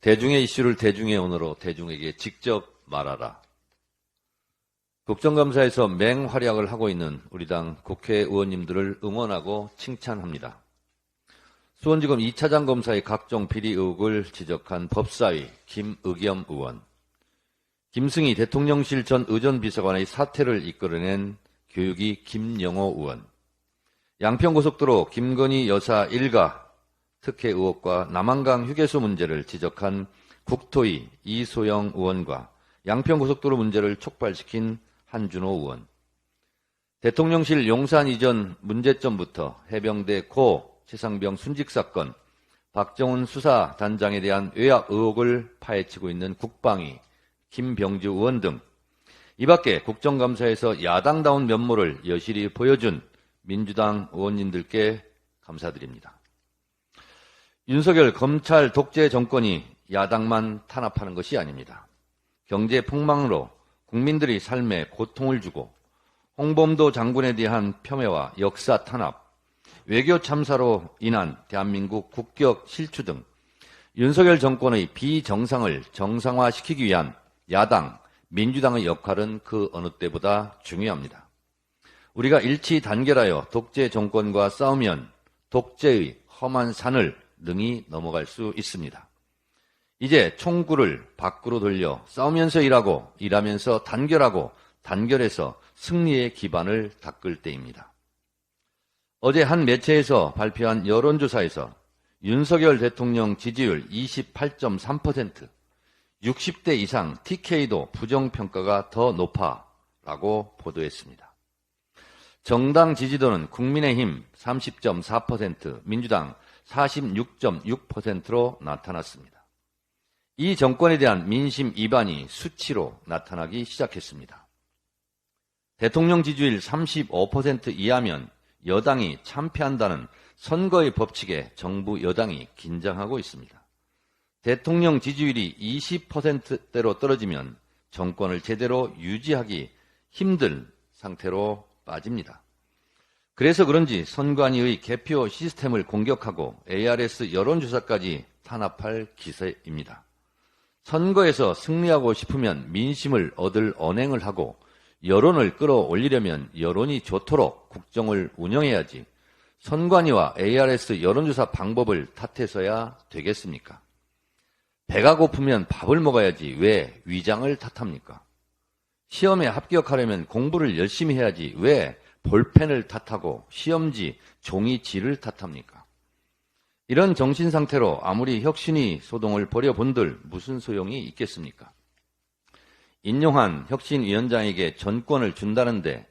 대중의 이슈를 대중의 언어로 대중에게 직접 말하라. 국정감사에서 맹활약을 하고 있는 우리 당 국회의원님들을 응원하고 칭찬합니다. 수원지검 2차장 검사의 각종 비리 의혹을 지적한 법사위 김의겸 의원, 김승희 대통령실 전 의전비서관의 사퇴를 이끌어낸 교육위 김영호 의원, 양평고속도로 김건희 여사 일가 특혜 의혹과 남한강 휴게소 문제를 지적한 국토위 이소영 의원과 양평고속도로 문제를 촉발시킨 한준호 의원, 대통령실 용산 이전 문제점부터 해병대 고 최상병 순직 사건, 박정훈 수사단장에 대한 외압 의혹을 파헤치고 있는 국방위 김병주 의원 등 이 밖에 국정감사에서 야당다운 면모를 여실히 보여준 민주당 의원님들께 감사드립니다. 윤석열 검찰 독재 정권이 야당만 탄압하는 것이 아닙니다. 경제 폭망으로 국민들이 삶에 고통을 주고 홍범도 장군에 대한 폄훼와 역사 탄압, 외교 참사로 인한 대한민국 국격 실추 등 윤석열 정권의 비정상을 정상화시키기 위한 야당, 민주당의 역할은 그 어느 때보다 중요합니다. 우리가 일치 단결하여 독재 정권과 싸우면 독재의 험한 산을 능히 넘어갈 수 있습니다. 이제 총구를 밖으로 돌려 싸우면서 일하고 일하면서 단결하고 단결해서 승리의 기반을 닦을 때입니다. 어제 한 매체에서 발표한 여론조사에서 윤석열 대통령 지지율 28.3%, 60대 이상 TK도 부정평가가 더 높아라고 보도했습니다. 정당 지지도는 국민의힘 30.4%, 민주당 46.6%로 나타났습니다. 이 정권에 대한 민심 이반이 수치로 나타나기 시작했습니다. 대통령 지지율 35% 이하면 여당이 참패한다는 선거의 법칙에 정부 여당이 긴장하고 있습니다. 대통령 지지율이 20%대로 떨어지면 정권을 제대로 유지하기 힘든 상태로 빠집니다. 그래서 그런지 선관위의 개표 시스템을 공격하고 ARS 여론조사까지 탄압할 기세입니다. 선거에서 승리하고 싶으면 민심을 얻을 언행을 하고 여론을 끌어올리려면 여론이 좋도록 국정을 운영해야지 선관위와 ARS 여론조사 방법을 탓해서야 되겠습니까? 배가 고프면 밥을 먹어야지 왜 위장을 탓합니까? 시험에 합격하려면 공부를 열심히 해야지 왜 볼펜을 탓하고 시험지, 종이지를 탓합니까? 이런 정신 상태로 아무리 혁신이 소동을 벌여본들 무슨 소용이 있겠습니까? 인용한 혁신위원장에게 전권을 준다는데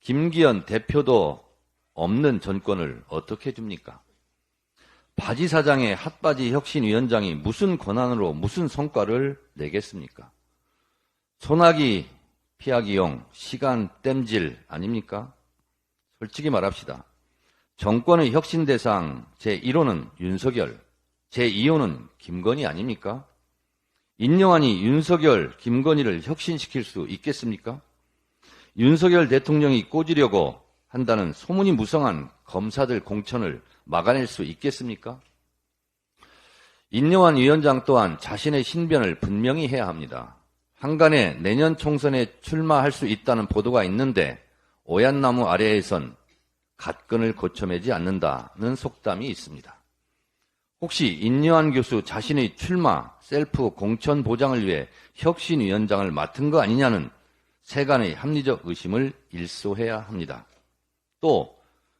김기현 대표도 없는 전권을 어떻게 줍니까? 바지 사장의 핫바지 혁신위원장이 무슨 권한으로 무슨 성과를 내겠습니까? 소나기 피하기용 시간 땜질 아닙니까? 솔직히 말합시다. 정권의 혁신 대상 제1호는 윤석열, 제2호는 김건희 아닙니까? 인용하니 윤석열, 김건희를 혁신시킬 수 있겠습니까? 윤석열 대통령이 꽂으려고 한다는 소문이 무성한 검사들 공천을 막아낼 수 있겠습니까? 인용한 위원장 또한 자신의 신변을 분명히 해야 합니다. 한간에 내년 총선에 출마할 수 있다는 보도가 있는데 오얏 나무 아래에선 갓근을 고쳐매지 않는다는 속담이 있습니다. 혹시 인여한 교수 자신의 출마, 셀프 공천 보장을 위해 혁신위원장을 맡은 거 아니냐는 세간의 합리적 의심을 일소해야 합니다. 또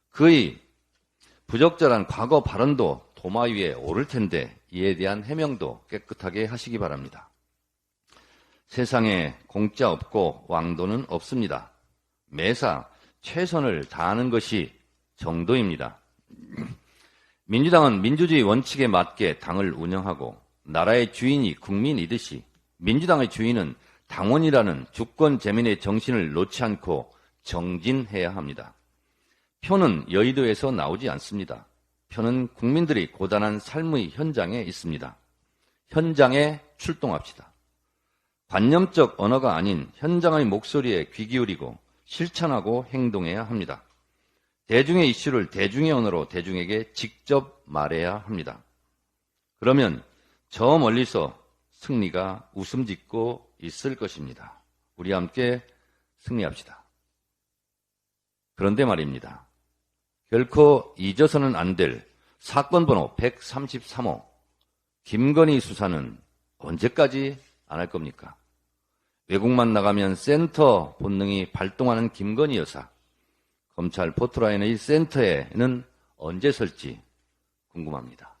그의 부적절한 과거 발언도 도마 위에 오를 텐데 이에 대한 해명도 깨끗하게 하시기 바랍니다. 세상에 공짜 없고 왕도는 없습니다. 매사 최선을 다하는 것이 정도입니다. 민주당은 민주주의 원칙에 맞게 당을 운영하고 나라의 주인이 국민이듯이 민주당의 주인은 당원이라는 주권 재민의 정신을 놓지 않고 정진해야 합니다. 표는 여의도에서 나오지 않습니다. 표는 국민들이 고단한 삶의 현장에 있습니다. 현장에 출동합시다. 관념적 언어가 아닌 현장의 목소리에 귀 기울이고 실천하고 행동해야 합니다. 대중의 이슈를 대중의 언어로 대중에게 직접 말해야 합니다. 그러면 저 멀리서 승리가 웃음 짓고 있을 것입니다. 우리 함께 승리합시다. 그런데 말입니다. 결코 잊어서는 안 될 사건 번호 133호 김건희 수사는 언제까지 안 할 겁니까? 외국만 나가면 센터 본능이 발동하는 김건희 여사. 검찰 포트라인의 센터에는 언제 설지 궁금합니다.